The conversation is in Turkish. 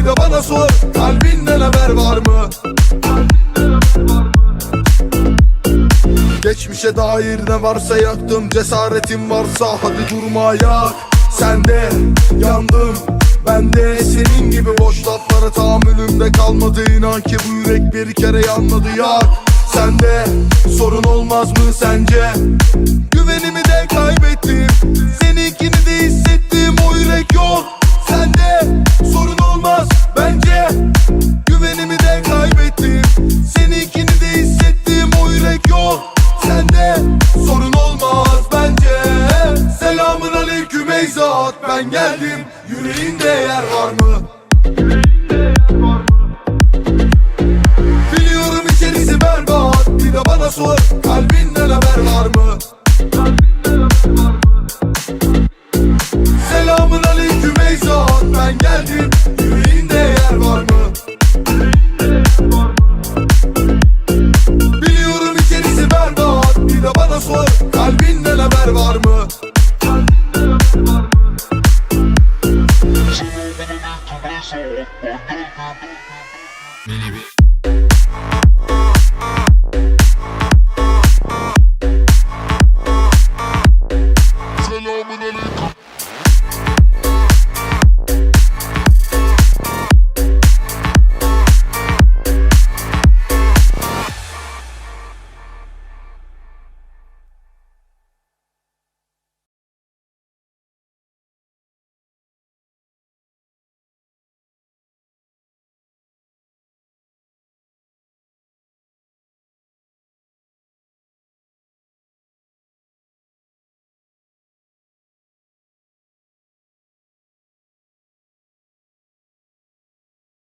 bir de bana sor Kalbinden haber var mı? Geçmişe dair ne varsa yaktım Cesaretin varsa hadi durma yak Sen de yandım ben de senin gibi boş laflara tahammülümde kalmadı İnan ki bu yürek bir kere yanmadı yak Sen de sorun olmaz mı sence? Güvenimi de kaybettim Zat ben geldim Yüreğinde yer var mı? Biliyorum içerisi berbat Bir de bana sor kalbinden haber var mı? Selamun aleyküm ey zat ben geldim Yüreğinde yer var mı? Biliyorum içerisi berbat Bir de bana sor kalbinden haber var mı? Mini bir